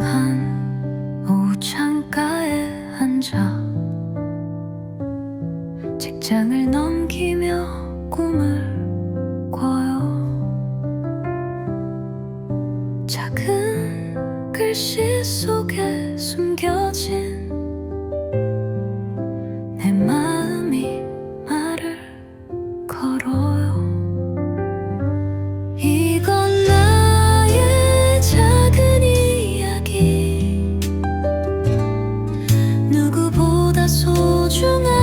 조용한 오후 창가에 앉아 직장을 넘기며 꿈을 꿔요. 작은 글씨 出爱。